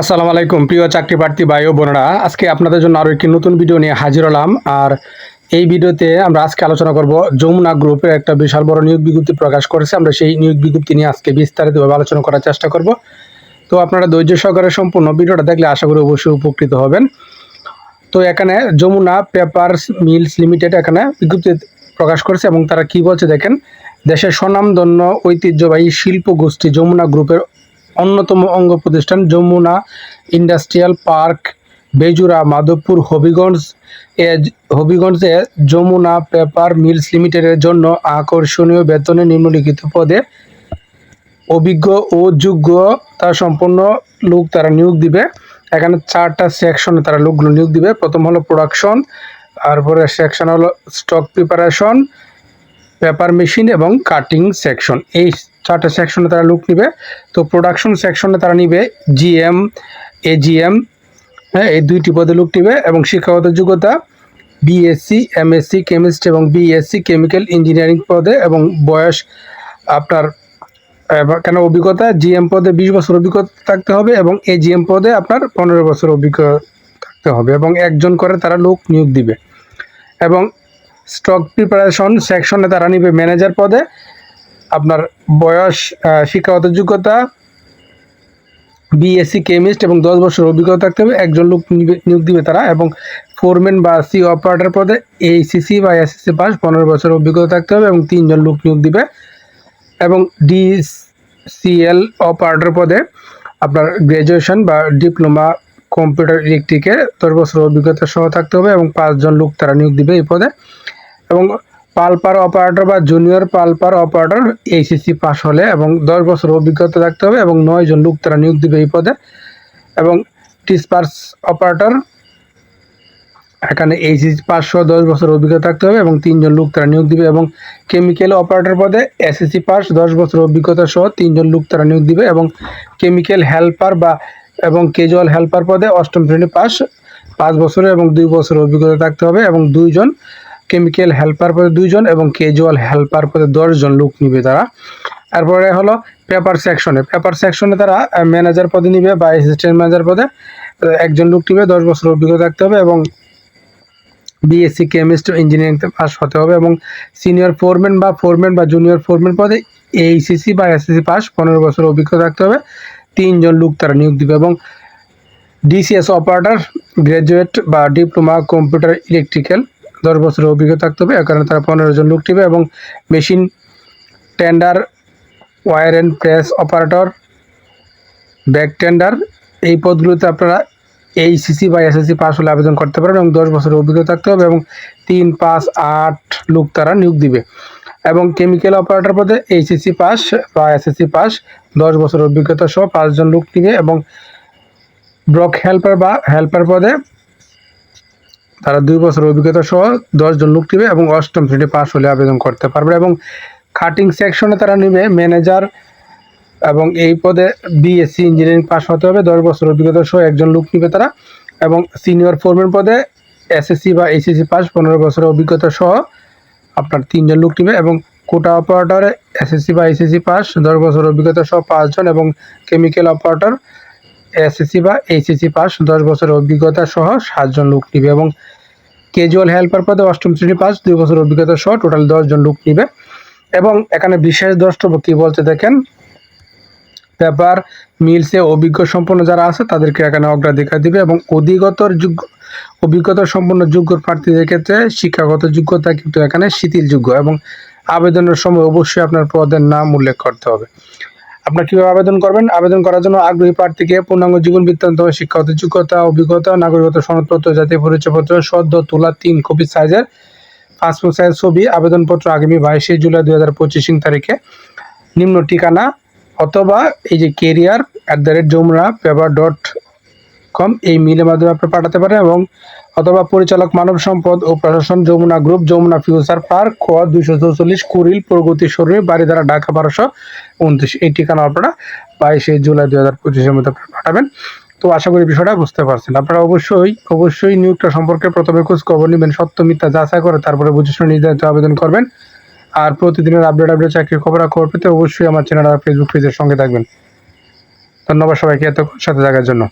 আসসালামু আলাইকুম, প্রিয় চাকরি প্রার্থী ভাই ও বোনেরা। আজকে আপনাদের জন্য আরও একটি নতুন ভিডিও নিয়ে হাজির হলাম। আর এই ভিডিওতে আমরা আজকে আলোচনা করব যমুনা গ্রুপের একটা বিশাল বড় নিয়োগ বিজ্ঞপ্তি প্রকাশ করেছে। আমরা সেই নিয়োগ বিজ্ঞপ্তি নিয়ে আজকে বিস্তারিতভাবে আলোচনা করার চেষ্টা করব। তো আপনারা ধৈর্য সহকারে সম্পূর্ণ ভিডিওটা দেখলে আশা করি অবশ্যই উপকৃত হবেন। তো এখানে যমুনা পেপারস মিলস লিমিটেড এখানে বিজ্ঞপ্তি প্রকাশ করেছে এবং তারা কি বলছে দেখেন, দেশের স্বনামধন্য ঐতিহ্যবাহী শিল্প গোষ্ঠী যমুনা গ্রুপের অন্যতম অঙ্গ প্রতিষ্ঠান যমুনা ইন্ডাস্ট্রিয়াল পার্ক বেজুরা মাধবপুর, হবিগঞ্জ এ হবিগঞ্জে যমুনা পেপার মিলস লিমিটেডের জন্য আকর্ষণীয় বেতনে নিম্নলিখিত পদে অভিজ্ঞ ও যোগ্যতা সম্পন্ন লোক তারা নিয়োগ দিবে। এখানে চারটা সেকশনে তারা লোকগুলো নিয়োগ দিবে। প্রথম হলো প্রোডাকশন তারপরে সেকশন হলো স্টক প্রিপারেশন পেপার মেশিন এবং কাটিং সেকশন এই চারটা সেকশনে তারা লুক নিবে। তো প্রোডাকশন সেকশনে তারা নিবে জিএম এজিএম হ্যাঁ এই দুইটি পদে লুক নিবে এবং শিক্ষাগত যোগ্যতা বিএসসি এমএসসি কেমিস্ট্রি এবং বিএসসি কেমিক্যাল ইঞ্জিনিয়ারিং পদে এবং বয়স আপনার কেন অভিজ্ঞতা? জিএম পদে বিশ বছর অভিজ্ঞতা থাকতে হবে এবং এজিএম পদে আপনার পনেরো বছর অভিজ্ঞতা থাকতে হবে এবং একজন করে তারা লোক নিয়োগ দিবে। এবং স্টক প্রিপারেশন সেকশনে তারা নিবে ম্যানেজার পদে আপনার বয়স শিক্ষাগত যোগ্যতা বিএসসি কেমিস্ট এবং দশ বছর অভিজ্ঞতা থাকতে হবে। একজন লোক নিয়োগ দিবে তারা এবং ফোরম্যান বা সি অপারেটর পদে এইসিসি বা এসএসসি পাস পনেরো বছর অভিজ্ঞতা থাকতে হবে এবং তিনজন লোক নিয়োগ দিবে। এবং ডিসিএল অপারেটর পদে আপনার গ্র্যাজুয়েশন বা ডিপ্লোমা কম্পিউটার ইলেকট্রিকে দশ বছর অভিজ্ঞতা সহ থাকতে হবে এবং পাঁচজন লোক তারা নিয়োগ দিবে এই পদে। এবং পালপার অপারেটর বা junior pulper operator HSC pass হলে এবং দশ বছর অভিজ্ঞতা থাকতে হবে এবং নয় জন লোক তারা নিয়োগ দিবে এই পদে। এবং ডিসপার্স অপারেটর এখানে এইচএসসি সহ দশ বছর অভিজ্ঞতা থাকতে হবে এবং তিনজন লোক তারা নিয়োগ দিবে এবং কেমিক্যাল অপারেটর পদে এসএসসি পাস দশ বছর অভিজ্ঞতা সহ তিনজন লোক তারা নিয়োগ দিবে এবং কেমিক্যাল হেল্পার বা এবং কেজুয়াল হেল্পার পদে অষ্টম শ্রেণি পাস পাঁচ বছরের এবং দুই বছর অভিজ্ঞতা থাকতে হবে এবং দুইজন কেমিক্যাল হেল্পার পদে দুইজন এবং ক্যাজুয়াল হেল্পার পদে দশজন লোক নিবে তারা। তারপরে হলো পেপার সেকশনে পেপার সেকশনে তারা ম্যানেজার পদে নিবে বা অ্যাসিস্ট্যান্ট ম্যানেজার পদে একজন লোক নিবে, দশ বছর অভিজ্ঞতা থাকতে হবে এবং বিএসসি কেমিস্ট্রি ইঞ্জিনিয়ারিং পাস হতে হবে এবং সিনিয়র ফোরম্যান বা ফোরম্যান বা জুনিয়র ফোরম্যান পদে এইসিসি বা এসএসসি পাস পনেরো বছর অভিজ্ঞতা থাকতে হবে। তিনজন লোক তারা নিয়োগ দিবে এবং ডিসিএস অপারেটর গ্র্যাজুয়েট বা ডিপ্লোমা কম্পিউটার ইলেকট্রিক্যাল দশ বছরের অভিজ্ঞতা থাকতে হবে। কারণে তারা পনেরো জন লোক দিবে এবং machine, tender, wire and press operator back tender, এই পদগুলোতে আপনারা এইসিসি বা এসএসসি পাস হলে আবেদন করতে পারেন এবং দশ বছরের অভিজ্ঞতা থাকতে হবে এবং তিন, পাঁচ, আট লোক তারা নিয়োগ দিবে। এবং কেমিক্যাল অপারেটর পদে এইচএসসি পাস বা এসএসসি পাস, দশ বছরের অভিজ্ঞতা সহ পাঁচজন লোক নিবে এবং ব্লক হেল্পার বা হেল্পার পদে তারা দুই বছর অভিজ্ঞতা সহ দশজন লোক নিবে এবং অষ্টম শ্রেণি পাস হলে আবেদন করতে পারবে এবং কাটিং সেকশনে তারা নিবে ম্যানেজার এবং এই পদে বিএসসি ইঞ্জিনিয়ারিং পাস হতে হবে। দশ বছর অভিজ্ঞতা সহ একজন লোক নিবে তারা এবং সিনিয়র ফোরম্যান পদে এসএসসি বা এইচএসসি পাস পনেরো বছরের অভিজ্ঞতা সহ আপনার তিনজন লোক নিবে এবং কোটা অপারেটরে এসএসসি বা এইচএসসি পাস দশ বছর অভিজ্ঞতা সহ পাঁচজন এবং কেমিক্যাল অপারেটর এসএসসি বা এইচএসসি পাস, দশ বছরের অভিজ্ঞতা সহ সাতজন লোক নিবে এবং ক্যাজুয়াল হেল্পার পদে অষ্টম শ্রেণি পাস, দুই বছর অভিজ্ঞতা সহ টোটাল দশজন লোক নিবে। এবং এখানে বিশেষ দ্রষ্টব্য কী বলতে দেখেন? পেপার, মিলসে অভিজ্ঞ সম্পন্ন যারা আছে, তাদেরকে এখানে অগ্রাধিকার দিবে এবং অধিগতর যোগ্য, অভিজ্ঞতা সম্পন্ন যোগ্য প্রার্থীদের ক্ষেত্রে শিক্ষাগত যোগ্যতা কিন্তু এখানে শিথিলযোগ্য এবং আবেদনের সময় অবশ্যই আপনার পদের নাম উল্লেখ করতে হবে। আপনার কীভাবে আবেদন করবেন? আবেদন করার জন্য আগ্রহী প্রার্থীকে পূর্ণাঙ্গ জীবন বৃত্তান্ত শিক্ষাগত যোগ্যতা, অভিজ্ঞতা, নাগরিকত্ব, সনদপত্র, জাতীয় পরিচয়পত্র, সদ্য তোলা তিন কপি সাইজের পাসপোর্ট সাইজ ছবি, আবেদনপত্র আগামী বাইশে জুলাই দুই হাজার পঁচিশ তারিখে। নিম্ন ঠিকানা অথবা এই যে career at the rate Jamuna paper dot com এই মিলের মাধ্যমে আপনি পাঠাতে পারেন এবং অথবা পরিচালক মানব সম্পদ ও প্রশাসন Jamuna group Jamuna future park ক দুইশো চৌচল্লিশ, কুড়িল, প্রগতি শরীর বাড়িধারা ঢাকা বারোশো। উনত্রিশ। এই ঠিকানা আপনারা বাইশে জুলাই দু হাজার পঁচিশের মধ্যে আপনারা পাঠাবেন। তো আশা করি বিষয়টা বুঝতে পারছেন। আপনারা অবশ্যই অবশ্যই নিয়োগটা সম্পর্কে প্রথমে খোঁজ খবর নেবেন, সত্য মিথ্যা যাচাই করে তারপরে বুঝে শুনে নির্ধারিত আবেদন করবেন। আর প্রতিদিনের আপডেট আপডেট চাকরির খবর খবর পেতে অবশ্যই আমার চ্যানেল আর ফেসবুক পেজের সঙ্গে থাকবেন। ধন্যবাদ সবাইকে এত সাথে থাকার জন্য।